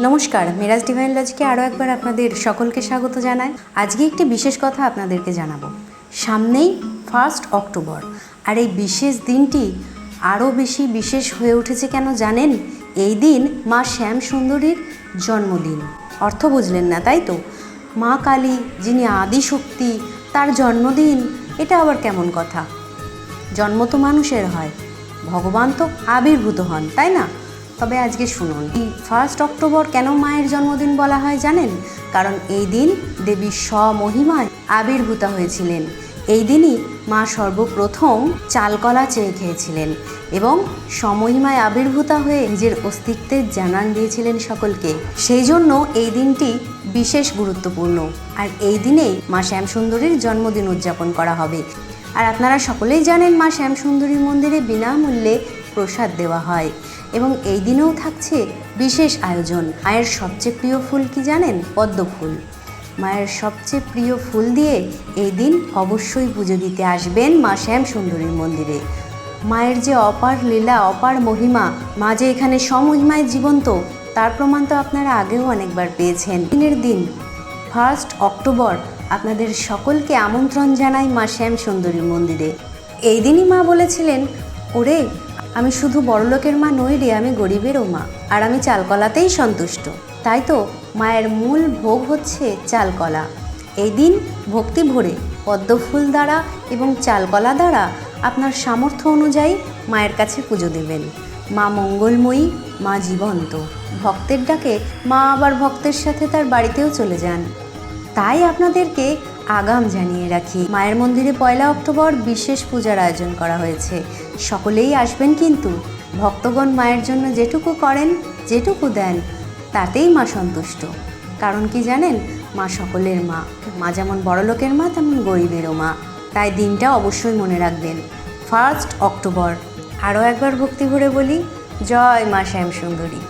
নমস্কার, মিরাজ ডিভাইন লজিকে আরও একবার আপনাদের সকলকে স্বাগত জানাই। আজকে একটি বিশেষ কথা আপনাদেরকে জানাব। সামনেই ফার্স্ট অক্টোবর আর এই বিশেষ দিনটি আরও বেশি বিশেষ হয়ে উঠেছে কেন জানেন? এই দিন মা শ্যাম সুন্দরীর জন্মদিন। অর্থ বুঝলেন না, তাই তো? মা কালী, যিনি আদি শক্তি তার জন্মদিন, এটা আবার কেমন কথা? জন্ম তো মানুষের হয়, ভগবান তো আবির্ভূত হন, তাই না? তবে আজকে শুনুন ফার্স্ট অক্টোবর কেন মায়ের জন্মদিন বলা হয় জানেন? কারণ এই দিন দেবী স্বমহিমায় আবির্ভূতা হয়েছিলেন। এই দিনই মা সর্বপ্রথম চালকলা চেয়ে খেয়েছিলেন এবং সমহিমায় আবির্ভূতা হয়ে নিজের অস্তিত্বের জানান দিয়েছিলেন সকলকে। সেই জন্য এই দিনটি বিশেষ গুরুত্বপূর্ণ। আর এই দিনেই মা শ্যামসুন্দরীর জন্মদিন উদযাপন করা হবে। আর আপনারা সকলেই জানেন মা শ্যামসুন্দরী মন্দিরে বিনামূল্যে প্রসাদ দেওয়া হয়। এবং এই দিনেও থাকছে বিশেষ আয়োজন। মায়ের সবচেয়ে প্রিয় ফুল কি জানেন? পদ্ম ফুল। মায়ের সবচেয়ে প্রিয় ফুল দিয়ে এই দিন অবশ্যই পুজো দিতে আসবেন মা শ্যাম সুন্দরীর মন্দিরে। মায়ের যে অপার লীলা, অপার মহিমা, মা যে এখানে সমহিমায় জীবন্ত, তার প্রমাণ তো আপনারা আগেও অনেকবার পেয়েছেন। দিনের দিন ফার্স্ট অক্টোবর আপনাদের সকলকে আমন্ত্রণ জানাই মা শ্যাম সুন্দরী মন্দিরে। এই দিনই মা বলেছিলেন, ওরে আমি শুধু বড়লোকের মা নই রে, আমি গরিবেরও মা। আর আমি চালকলাতেই সন্তুষ্ট। তাই তো মায়ের মূল ভোগ হচ্ছে চালকলা। এই দিন ভক্তি ভরে পদ্মফুল দ্বারা এবং চালকলা দ্বারা আপনার সামর্থ্য অনুযায়ী মায়ের কাছে পুজো দেবেন। মা মঙ্গলময়ী, মা জীবন্ত। ভক্তের ডাকে মা আবার ভক্তের সাথে তার বাড়িতেও চলে যান। তাই আপনাদেরকে আগাম জানিয়ে রাখি, মায়ের মন্দিরে পয়লা অক্টোবর বিশেষ পূজার আয়োজন করা হয়েছে। সকলেই আসবেন কিন্তু, ভক্তগণ মায়ের জন্য যেটুকু করেন, যেটুকু দেন, তাতেই মা সন্তুষ্ট। কারণ কি জানেন, মা সকলের মা। মা যেমন বড়লোকের মা, তেমন গরিবেরও মা। তাই দিনটা অবশ্যই মনে রাখবেন। First October. আরও একবার ভক্তি ভরে বলি, জয় মা শ্যাম সুন্দরী